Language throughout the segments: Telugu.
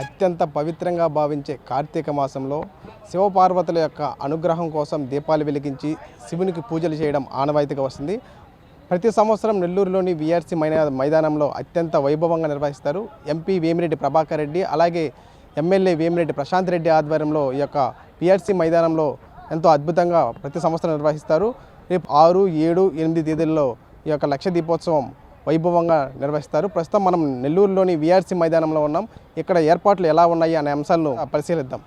అత్యంత పవిత్రంగా భావించే కార్తీక మాసంలో శివపార్వతుల యొక్క అనుగ్రహం కోసం దీపాలు వెలిగించి శివునికి పూజలు చేయడం ఆనవాయితీగా వస్తుంది. ప్రతి సంవత్సరం నెల్లూరులోని విఆర్సి మైదానంలో అత్యంత వైభవంగా నిర్వహిస్తారు ఎంపీ వేమిరెడ్డి ప్రభాకర్ రెడ్డి అలాగే ఎమ్మెల్యే వేమిరెడ్డి ప్రశాంత్ రెడ్డి ఆధ్వర్యంలో ఈ యొక్క విఆర్సి మైదానంలో ఎంతో అద్భుతంగా ప్రతి సంవత్సరం నిర్వహిస్తారు. రేపు ఆరు ఏడు ఎనిమిది తేదీల్లో ఈ యొక్క లక్ష దీపోత్సవం వైభవంగా నిర్వహిస్తారు. ప్రస్తుతం మనం నెల్లూరులోని విఆర్సి మైదానంలో ఉన్నాం. ఇక్కడ ఏర్పాట్లు ఎలా ఉన్నాయి అనే అంశాలను పరిశీలిద్దాం.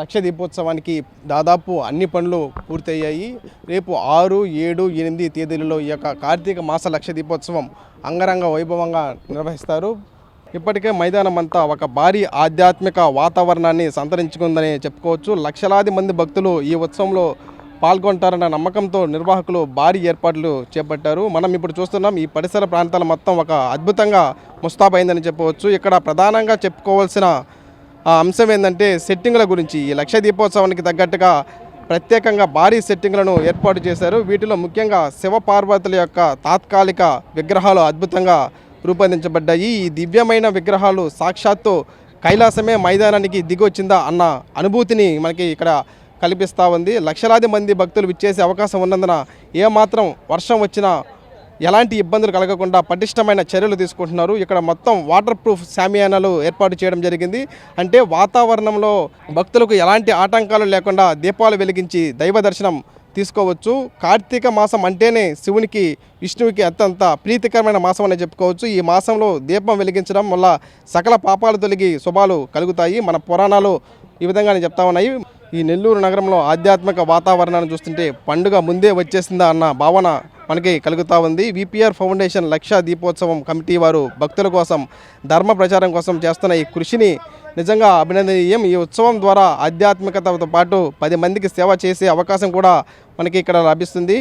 లక్ష దీపోత్సవానికి దాదాపు అన్ని పనులు పూర్తయ్యాయి. రేపు ఆరు ఏడు ఎనిమిది తేదీలలో ఈ యొక్క కార్తీక మాస లక్ష దీపోత్సవం అంగరంగ వైభవంగా నిర్వహిస్తారు. ఇప్పటికే మైదానం అంతా ఒక భారీ ఆధ్యాత్మిక వాతావరణాన్ని సంతరించుకుందని చెప్పుకోవచ్చు. లక్షలాది మంది భక్తులు ఈ ఉత్సవంలో పాల్గొంటారన్న నమ్మకంతో నిర్వాహకులు భారీ ఏర్పాట్లు చేపట్టారు. మనం ఇప్పుడు చూస్తున్నాం ఈ పరిసర ప్రాంతాల మొత్తం ఒక అద్భుతంగా ముస్తాబైందని చెప్పవచ్చు. ఇక్కడ ప్రధానంగా చెప్పుకోవాల్సిన అంశం ఏంటంటే సెట్టింగ్ల గురించి. ఈ లక్ష దీపోత్సవానికి తగ్గట్టుగా ప్రత్యేకంగా భారీ సెట్టింగ్లను ఏర్పాటు చేశారు. వీటిలో ముఖ్యంగా శివపార్వతుల యొక్క తాత్కాలిక విగ్రహాలు అద్భుతంగా రూపొందించబడ్డాయి. ఈ దివ్యమైన విగ్రహాలు సాక్షాత్తు కైలాసమే మైదానానికి దిగొచ్చిందా అన్న అనుభూతిని మనకి ఇక్కడ కల్పిస్తూ ఉంది. లక్షలాది మంది భక్తులు విచ్చేసే అవకాశం ఉన్నందున ఏమాత్రం వర్షం వచ్చినా ఎలాంటి ఇబ్బందులు కలగకుండా పటిష్టమైన చర్యలు తీసుకుంటున్నారు. ఇక్కడ మొత్తం వాటర్ ప్రూఫ్ శామియానాలు ఏర్పాటు చేయడం జరిగింది. అంటే వాతావరణంలో భక్తులకు ఎలాంటి ఆటంకాలు లేకుండా దీపాలు వెలిగించి దైవ దర్శనం తీసుకోవచ్చు. కార్తీక మాసం అంటేనే శివునికి విష్ణువుకి అత్యంత ప్రీతికరమైన మాసం అని చెప్పుకోవచ్చు. ఈ మాసంలో దీపం వెలిగించడం వల్ల సకల పాపాలు తొలగి శుభాలు కలుగుతాయి. మన పురాణాలు ఈ విధంగానే చెప్తా ఉన్నాయి. ఈ నెల్లూరు నగరంలో ఆధ్యాత్మిక వాతావరణాన్ని చూస్తుంటే పండుగ ముందే వచ్చేసిందా అన్న భావన మనకి కలుగుతూ ఉంది. VPR foundation Laksha Deepotsavam committee వారు భక్తుల కోసం ధర్మ ప్రచారం కోసం చేస్తున్న ఈ కృషిని నిజంగా అభినందనీయం. ఈ ఉత్సవం ద్వారా ఆధ్యాత్మికతతో పాటు పది మందికి సేవ చేసే అవకాశం కూడా మనకి ఇక్కడ లభిస్తుంది.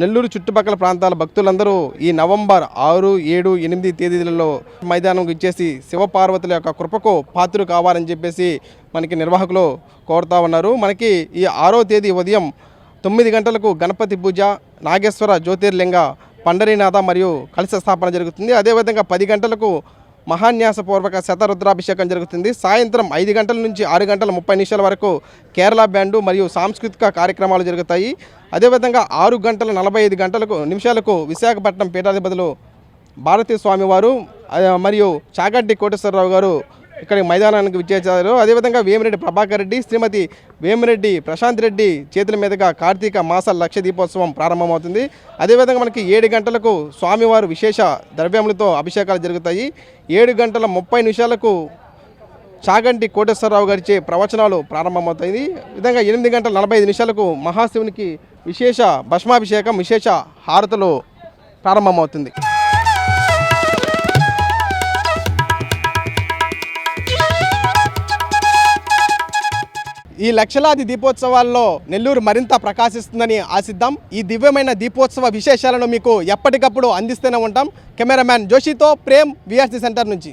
నెల్లూరు చుట్టుపక్కల ప్రాంతాల భక్తులందరూ ఈ నవంబర్ ఆరు ఏడు ఎనిమిది తేదీలలో మైదానం ఇచ్చేసి శివపార్వతుల యొక్క కృపకు పాత్రలు కావాలని చెప్పేసి మనకి నిర్వాహకులు కోరుతా ఉన్నారు. మనకి ఈ ఆరో తేదీ ఉదయం తొమ్మిది గంటలకు గణపతి పూజ నాగేశ్వర జ్యోతిర్లింగ పండరీనాథ మరియు కలశ స్థాపన జరుగుతుంది. అదేవిధంగా పది గంటలకు మహాన్యాసపూర్వక శతరుద్రాభిషేకం జరుగుతుంది. సాయంత్రం ఐదు గంటల నుంచి ఆరు గంటల ముప్పై నిమిషాల వరకు కేరళ బ్యాండు మరియు సాంస్కృతిక కార్యక్రమాలు జరుగుతాయి. అదేవిధంగా ఆరు గంటల నలభై ఐదు గంటలకు నిమిషాలకు విశాఖపట్నం పీఠాధిపతులు భారతీ స్వామివారు మరియు చాగడ్డి కోటేశ్వరరావు గారు ఇక్కడ మైదానానికి విచ్చేశారు. అదేవిధంగా వేమిరెడ్డి ప్రభాకర్ రెడ్డి శ్రీమతి వేమిరెడ్డి ప్రశాంత్ రెడ్డి చేతుల మీదుగా కార్తీక మాస లక్ష దీపోత్సవం ప్రారంభమవుతుంది. అదేవిధంగా మనకి ఏడు గంటలకు స్వామివారు విశేష ద్రవ్యములతో అభిషేకాలు జరుగుతాయి. ఏడు గంటల ముప్పై నిమిషాలకు చాగంటి కోటేశ్వరరావు గారిచే ప్రవచనాలు ప్రారంభమవుతాయి. ఈ విధంగా ఎనిమిది గంటల నలభై ఐదు నిమిషాలకు మహాశివునికి విశేష భస్మాభిషేకం విశేష హారతులు ప్రారంభమవుతుంది. ఈ లక్షలాది దీపోత్సవాల్లో నెల్లూరు మరింత ప్రకాశిస్తుందని ఆశిద్దాం. ఈ దివ్యమైన దీపోత్సవ విశేషాలను మీకు ఎప్పటికప్పుడు అందిస్తూనే ఉంటాం. కెమెరామ్యాన్ జోషితో ప్రేమ్ విఆర్సీ సెంటర్ నుంచి.